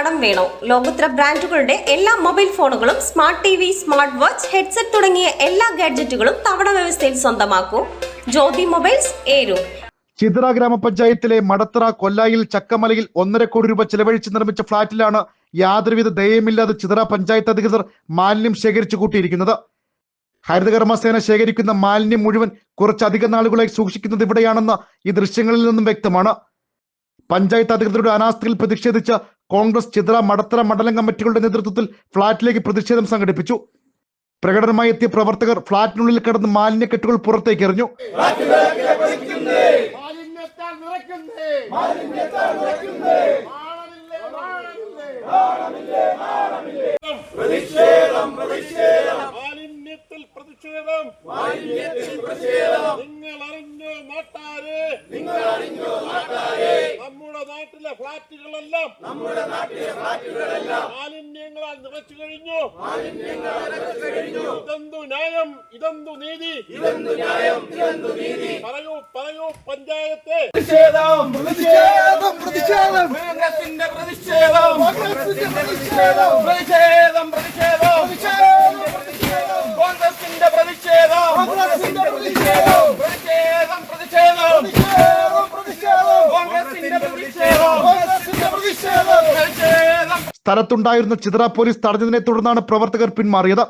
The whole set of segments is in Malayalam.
കടം വേണോ? ലോകോത്തര ബ്രാൻഡുകളുടെ എല്ലാ മൊബൈൽ ഫോണുകളും smart T V smart watch headset തുടങ്ങിയ എല്ലാ ഗാഡ്ജറ്റുകളും തവണ വ്യവസ്ഥയിൽ സ്വന്തമാക്കൂ. ജ്യോതി മൊബൈൽസ് ഏരൂർ ചിതറ ഗ്രാമപഞ്ചായത്തിലെ മടത്തറ കൊല്ലായിൽ ചക്കമലയിൽ ഒന്നര കോടി രൂപ ചെലവഴിച്ച് നിർമ്മിച്ച ഫ്ളാറ്റിലാണ് യാതൊരുവിധ ദയമില്ലാതെ ചിതറ പഞ്ചായത്ത് അധികൃതർ മാലിന്യം ശേഖരിച്ചു കൂട്ടിയിരിക്കുന്നത്. ഹരിതകർമ്മസേന ശേഖരിക്കുന്ന മാലിന്യം മുഴുവൻ കുറച്ചധികം നാളുകളായി സൂക്ഷിക്കുന്നത് ഇവിടെയാണെന്ന് ഈ ദൃശ്യങ്ങളിൽ നിന്നും വ്യക്തമാണ്. പഞ്ചായത്ത് അധികൃതരുടെ അനാസ്ഥയിൽ പ്രതിഷേധിച്ച് കോൺഗ്രസ് ചിതറ മടത്തറ മണ്ഡലം കമ്മിറ്റികളുടെ നേതൃത്വത്തിൽ ഫ്ളാറ്റിലേക്ക് പ്രതിഷേധം സംഘടിപ്പിച്ചു. പ്രകടനമായി എത്തിയ പ്രവർത്തകർ ഫ്ളാറ്റിനുള്ളിൽ കിടന്ന് മാലിന്യ കെട്ടുകൾ പുറത്തേക്ക് എറിഞ്ഞു. പ്രതിഷേധം പ്രതിഷേധം. പ്രതിഷേധം മാലിന്യത്തിൽ പ്രതിഷേധം നിങ്ങൾ അറിഞ്ഞോ നാട്ടാരെ നിങ്ങൾ അറിഞ്ഞോ നാട്ടാരെ നമ്മുടെ നാട്ടിലെ ഫ്ലാറ്റുകളെല്ലാം നമ്മുടെ നാട്ടിലെ ഫ്ളാറ്റുകളെല്ലാം മാലിന്യങ്ങളാൽ നിറച്ചു കഴിഞ്ഞു. കഴിഞ്ഞു. ഇതെന്തു ന്യായം? ഇതെന്തു നീതി? ഇതെന്തു ന്യായം? ഇതെന്തു നീതി? പറയൂ പറയൂ പഞ്ചായത്തെ. പ്രതിഷേധം പ്രതിഷേധം പ്രതിഷേധം. പ്രതിഷേധം. പ്രതിഷേധം പ്രതിഷേധം. പ്രതിഷേധം കോൺഗ്രസിന്റെ പ്രതിഷേധം കോൺഗ്രസിന്റെ പ്രതിഷേധം പ്രതിഷേധം പ്രതിഷേധം കോൺഗ്രസിന്റെ പ്രതിഷേധം കോൺഗ്രസിന്റെ പ്രതിഷേധം പ്രതിഷേധം സ്ഥലത്തുണ്ടായിരുന്ന ചിതറ പോലീസ് തടഞ്ഞതിനെ തുടർന്നാണ് പ്രവർത്തകർ പിന്മാറിയത്.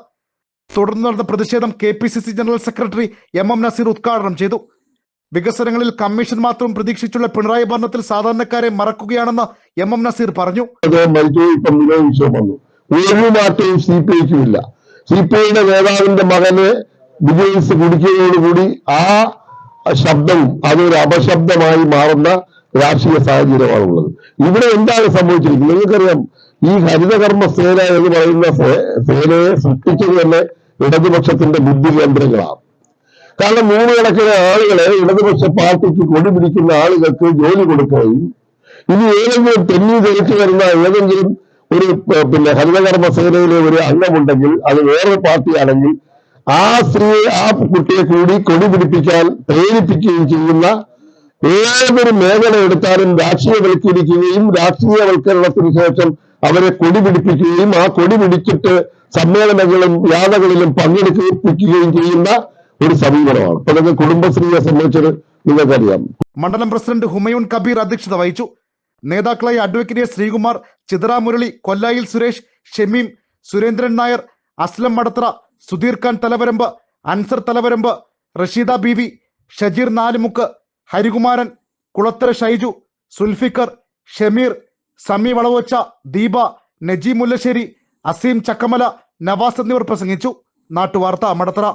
തുടർന്ന് നടന്ന പ്രതിഷേധം K P C C general secretary M M Nazeer ഉദ്ഘാടനം ചെയ്തു. വികസനങ്ങളിൽ കമ്മീഷൻ മാത്രം പ്രതീക്ഷിച്ചുള്ള പിണറായി ഭരണത്തിൽ സാധാരണക്കാരെ മറക്കുകയാണെന്ന് എം എം നസീർ പറഞ്ഞു. ഒരു നേതാവിന്റെ മകന് വിജയിച്ച് കുടിക്കുന്നതോടുകൂടി ആ ശബ്ദം അതൊരു അപശബ്ദമായി മാറുന്ന രാഷ്ട്രീയ സാഹചര്യമാണുള്ളത്. ഇവിടെ എന്താണ് സംഭവിച്ചിരിക്കുന്നത്? നിങ്ങൾക്കറിയാം ഈ ഹരിതകർമ്മ സേന എന്ന് പറയുന്ന സേനയെ സൃഷ്ടിച്ചത് തന്നെ ഇടതുപക്ഷത്തിന്റെ ബുദ്ധി കേന്ദ്രങ്ങളാണ്. കാരണം നൂറുകണക്കിന് ആളുകളെ ഇടതുപക്ഷ പാർട്ടിക്ക് കൊടി പിടിക്കുന്ന ആളുകൾക്ക് ജോലി കൊടുക്കുകയും ഇനി ഏതെങ്കിലും തെന്നി ധരിച്ചു വരുന്ന ഏതെങ്കിലും ഒരു പിന്നെ ഹരിതകർമ്മ സേനയിലെ ഒരു അംഗമുണ്ടെങ്കിൽ അത് വേറൊരു പാർട്ടിയാണെങ്കിൽ ആ സ്ത്രീയെ ആ കുട്ടിയെ കൂടി കൊടി പിടിപ്പിക്കാൻ പ്രേരിപ്പിക്കുകയും ചെയ്യുന്ന ഏതൊരു മേഖല എടുത്താലും രാഷ്ട്രീയവൽക്കരിക്കുകയും രാഷ്ട്രീയവൽക്കരണത്തിന് ശേഷം അവരെ കൊടി പിടിപ്പിക്കുകയും ആ കൊടി പിടിച്ചിട്ട് സമ്മേളനങ്ങളും യാതകളിലും പങ്കെടുപ്പിക്കുകയും ചെയ്യുന്ന ഒരു സമീപനമാണ് ഇപ്പൊ നിങ്ങൾ കുടുംബശ്രീയെ സംബന്ധിച്ചത് നിങ്ങൾക്കറിയാം മണ്ഡലം പ്രസിഡന്റ് ഹുമയൂൺ കബീർ അധ്യക്ഷത വഹിച്ചു നേതാക്കളായ അഡ്വക്കേറ്റ്. ശ്രീകുമാർ ചിതറ മുരളി കൊല്ലായിൽ സുരേഷ് ഷെമീം സുരേന്ദ്രൻ നായർ അസ്ലം മടത്ര സുധീർ ഖാൻ തലവരമ്പ് അൻസർ തലവരമ്പ് റഷീദ ബീവി ഷജീർ നാലുമുക്ക് ഹരികുമാരൻ കുളത്തര ഷൈജു സുൽഫിക്കർ ഷമീർ സമി വളവച്ച ദീപ നജീം മുല്ലശ്ശേരി അസീം ചക്കമല നവാസ് എന്നിവർ പ്രസംഗിച്ചു. നാട്ടുവാർത്ത മടത്തറ